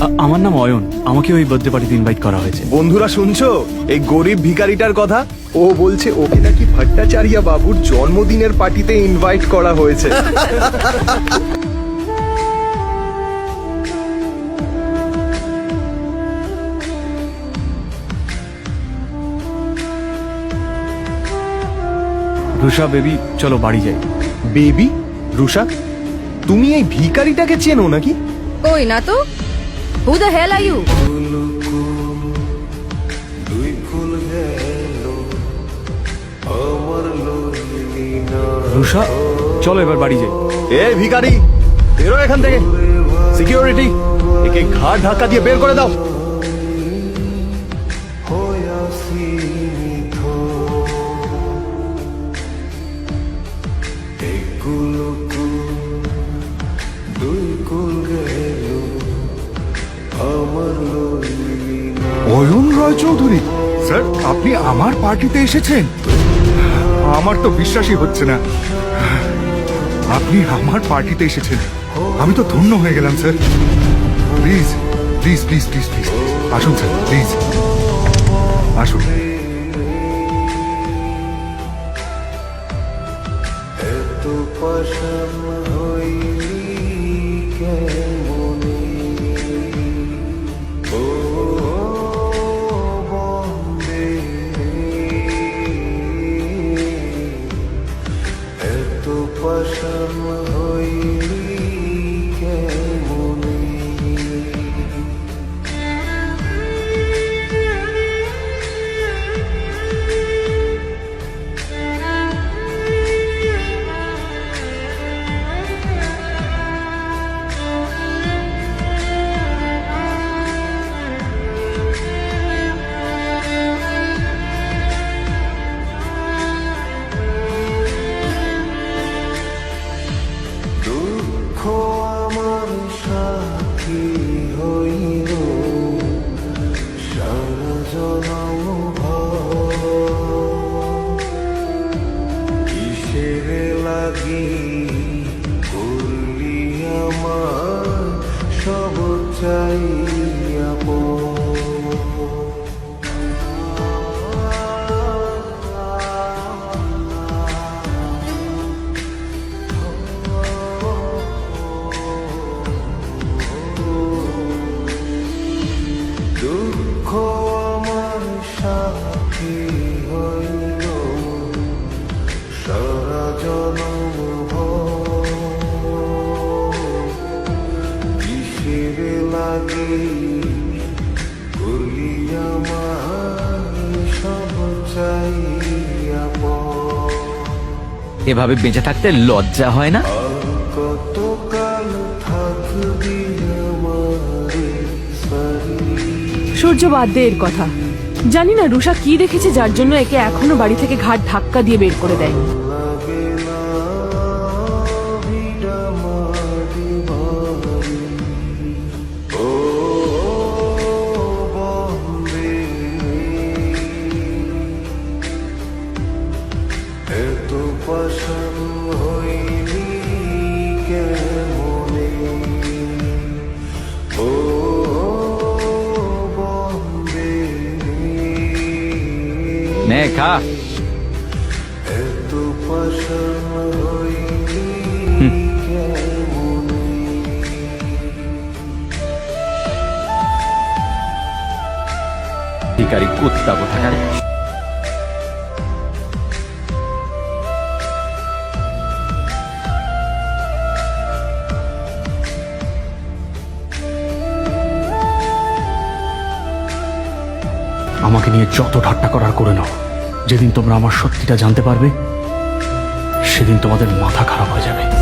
আ- আমার নাম অয়ন। আমাকে ওই বার্থডে পার্টিতে ইনভাইট করা হয়েছে। বন্ধুরা শুনছো? এই গরিব ভিখারিটার কথা? ও বলছে ওকে নাকি ভট্টাচার্য বাবুর জন্মদিনের পার্টিতে ইনভাইট করা হয়েছে। রুষা বেবি চলো বাড়ি যাই। বেবি? রুষা? তুমি এই ভিখারিটাকে চেনো নাকি? ওই না তো? Who the hell are you? Rusha চলো এবার বাড়ি যাই। এ ভিখারি বেরো এখান থেকে। সিকিউরিটি একে ঘাট ধাক্কা দিয়ে বের করে দাও। অয়ন রয় চৌধুরী স্যার, আপনি আমার পার্টিতে এসেছেন? আমার তো বিশ্বাসই হচ্ছে না। আপনি আমার পার্টিতে এসেছেন। আমি তো ধন্য হয়ে গেলাম, sir. Please please please please please. আসুন, স্যার, প্লিজ। আসুন। solo এভাবে বেঁচে থাকতে লজ্জা হয় না? সূর্য বাদ দে এর কথা। জানি না রুষা কি দেখেছে যার জন্য একে এখনও বাড়ি থেকে ঘাট ধাক্কা দিয়ে বের করে দেয়। খা। ভিখারি কুত্তা কোথাকার? আমাকে নিয়ে যত ঠাট্টা করার করে নাও। যেদিন তোমরা আমার সত্যিটা জানতে পারবে সেদিন তোমাদের মাথা খারাপ হয়ে যাবে।